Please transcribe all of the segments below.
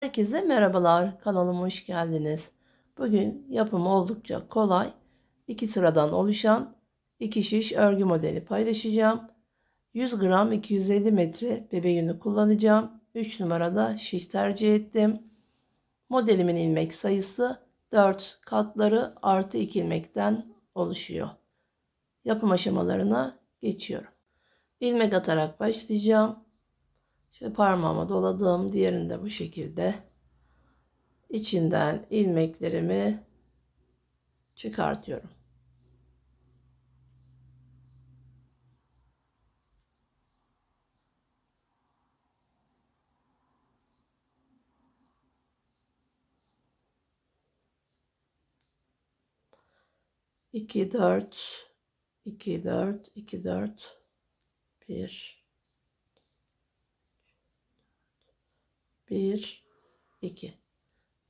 Herkese merhabalar. Kanalıma hoş geldiniz. Bugün yapımı oldukça kolay. iki sıradan oluşan iki şiş örgü modeli paylaşacağım. 100 gram 250 metre bebe yünü kullanacağım. 3 numarada şiş tercih ettim. Modelimin ilmek sayısı 4 katları artı 2 ilmekten oluşuyor. Yapım aşamalarına geçiyorum. İlmek atarak başlayacağım. Şöyle parmağıma doladım. Diğerini de bu şekilde içinden ilmeklerimi çıkartıyorum. İki dört, iki dört, iki dört, bir, 1 2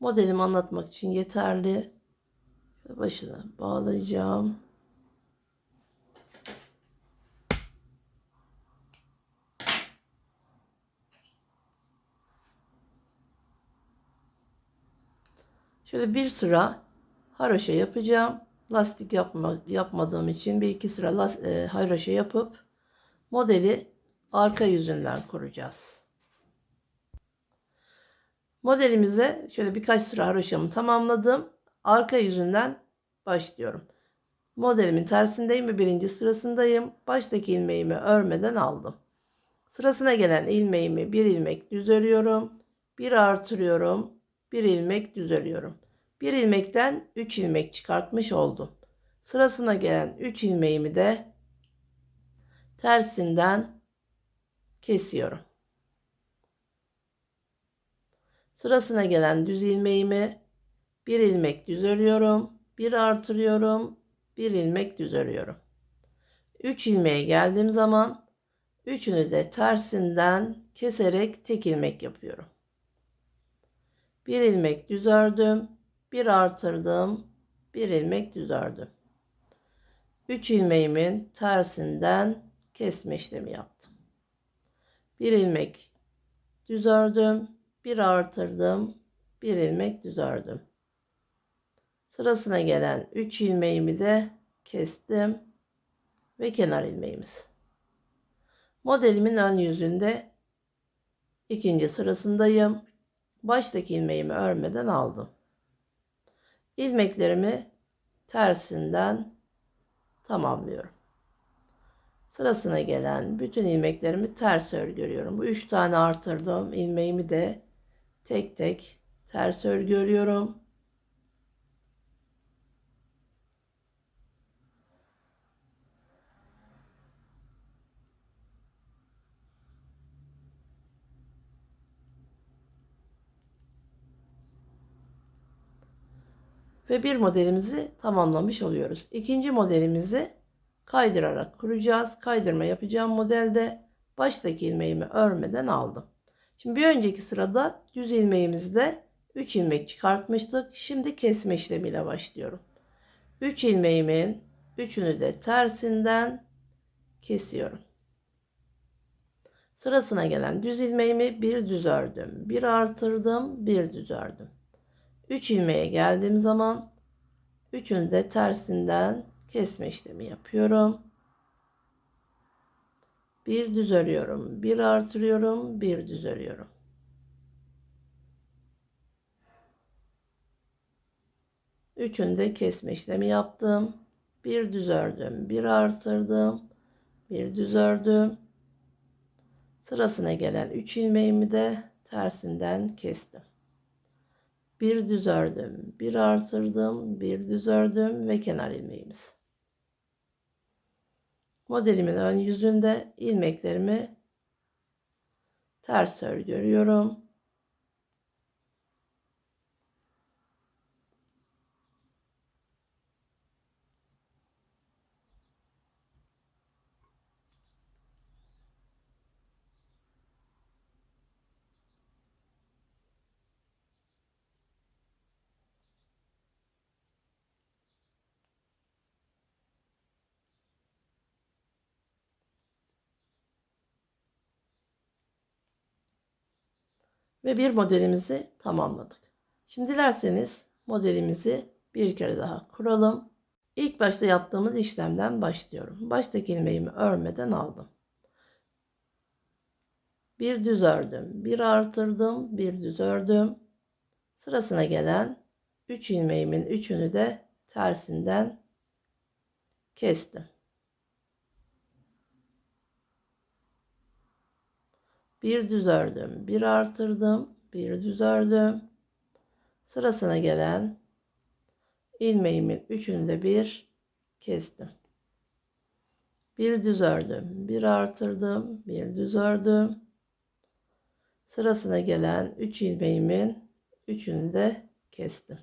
modelimi anlatmak için yeterli. Başına bağlayacağım. Şöyle bir sıra haroşa yapacağım. Lastik yapma, yapmadığım için bir iki sıra las, e, haroşa yapıp modeli arka yüzünden kuracağız. Modelimize şöyle birkaç sıra haroşamı tamamladım. Arka yüzünden başlıyorum. Modelimin tersindeyim ve birinci sırasındayım. Baştaki ilmeğimi örmeden aldım. Sırasına gelen ilmeğimi bir ilmek düz örüyorum. Bir artırıyorum. Bir ilmek düz örüyorum. Bir ilmekten 3 ilmek çıkartmış oldum. Sırasına gelen 3 ilmeğimi de tersinden kesiyorum. Sırasına gelen düz ilmeğimi bir ilmek düz örüyorum. Bir artırıyorum. Bir ilmek düz örüyorum. 3 ilmeğe geldiğim zaman üçünü de tersinden keserek tek ilmek yapıyorum. Bir ilmek düz ördüm. Bir artırdım. Bir ilmek düz ördüm. 3 ilmeğimin tersinden kesme işlemi yaptım. Bir ilmek düz ördüm bir artırdım, bir ilmek düz ördüm. Sırasına gelen 3 ilmeğimi de kestim ve kenar ilmeğimiz. Modelimin ön yüzünde ikinci sırasındayım. Baştaki ilmeğimi örmeden aldım. İlmeklerimi tersinden tamamlıyorum. Sırasına gelen bütün ilmeklerimi ters örgü örüyorum. Bu üç tane artırdığım ilmeğimi de tek tek ters örgü örüyorum. Ve bir modelimizi tamamlamış oluyoruz. İkinci modelimizi kaydırarak kuracağız. Kaydırma yapacağım modelde baştaki ilmeğimi örmeden aldım. Şimdi bir önceki sırada düz ilmeğimizde 3 ilmek çıkartmıştık. Şimdi kesme işlemiyle başlıyorum. 3 ilmeğimin üçünü de tersinden kesiyorum. Sırasına gelen düz ilmeğimi bir düz ördüm. Bir artırdım, bir düz ördüm. 3 ilmeğe geldiğim zaman üçünü de tersinden kesme işlemi yapıyorum. Bir düz örüyorum. Bir artırıyorum. Bir düz örüyorum. Üçünde kesme işlemi yaptım. Bir düz ördüm. Bir artırdım. Bir düz ördüm. Sırasına gelen 3 ilmeğimi de tersinden kestim. Bir düz ördüm. Bir artırdım. Bir düz ördüm ve kenar ilmeğimiz. Modelimin ön yüzünde ilmeklerimi ters örgü örüyorum. Ve bir modelimizi tamamladık. Şimdi dilerseniz modelimizi bir kere daha kuralım. İlk başta yaptığımız işlemden başlıyorum. Baştaki ilmeğimi örmeden aldım. Bir düz ördüm, bir artırdım, bir düz ördüm. Sırasına gelen 3 ilmeğimin üçünü de tersinden kestim. Bir düz ördüm, bir artırdım, bir düz ördüm. Sırasına gelen ilmeğimin üçünü de bir kestim. Bir düz ördüm, bir artırdım, bir düz ördüm. Sırasına gelen 3 ilmeğimin üçünü de kestim.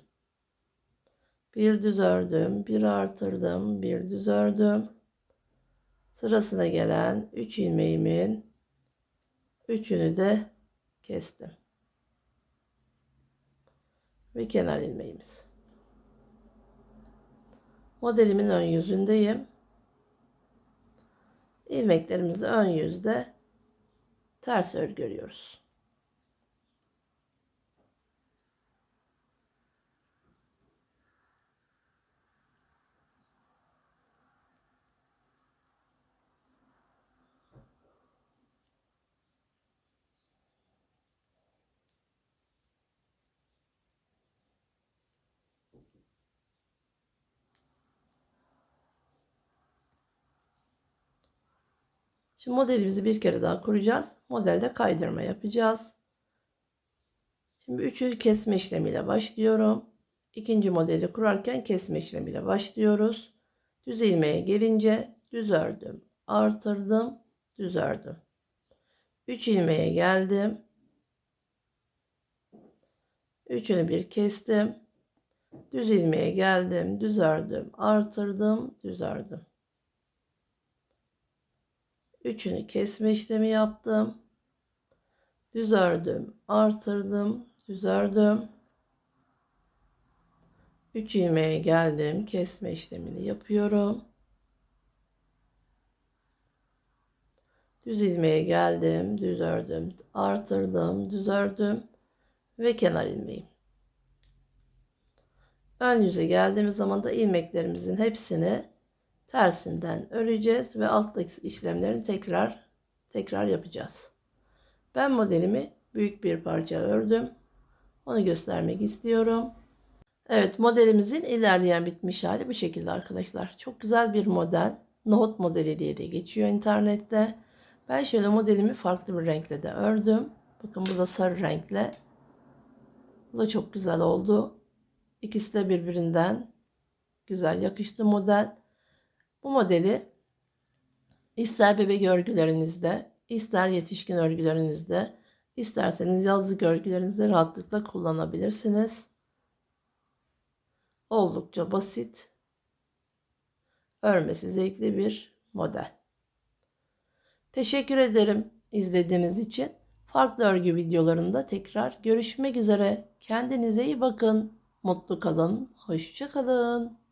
Bir düz ördüm, bir artırdım, bir düz ördüm. Sırasına gelen 3 ilmeğimin üçünü de kestim. Ve kenar ilmeğimiz. Modelimin ön yüzündeyim. İlmeklerimizi ön yüzde ters örgü örüyoruz. Şimdi modelimizi bir kere daha kuracağız. Modelde kaydırma yapacağız. Şimdi üçüncü kesme işlemiyle başlıyorum. İkinci modeli kurarken kesme işlemiyle başlıyoruz. Düz ilmeğe gelince düz ördüm, artırdım, düz ördüm. 3 ilmeğe geldim. Üçünü bir kestim. Düz ilmeğe geldim, düz ördüm, artırdım, düz ördüm. Üçünü kesme işlemi yaptım. Düz ördüm, artırdım, düz ördüm. 3 ilmeğe geldim, kesme işlemini yapıyorum. Düz ilmeğe geldim, düz ördüm, artırdım, düz ördüm ve kenar ilmeğim. Ön yüze geldiğimiz zaman da ilmeklerimizin hepsini tersinden öreceğiz ve alttaki işlemlerini tekrar tekrar yapacağız. Ben modelimi büyük bir parça ördüm. Onu göstermek istiyorum. Evet modelimizin ilerleyen bitmiş hali bu şekilde arkadaşlar. Çok güzel bir model. Nohut modeli diye de geçiyor internette. Ben şöyle modelimi farklı bir renkle de ördüm. Bakın bu da sarı renkle. Bu da çok güzel oldu. İkisi de birbirinden güzel yakıştı model. Bu modeli ister bebek örgülerinizde, ister yetişkin örgülerinizde, isterseniz yazlık örgülerinizde rahatlıkla kullanabilirsiniz. Oldukça basit, örmesi zevkli bir model. Teşekkür ederim izlediğiniz için. Farklı örgü videolarında tekrar görüşmek üzere. Kendinize iyi bakın. Mutlu kalın. Hoşça kalın.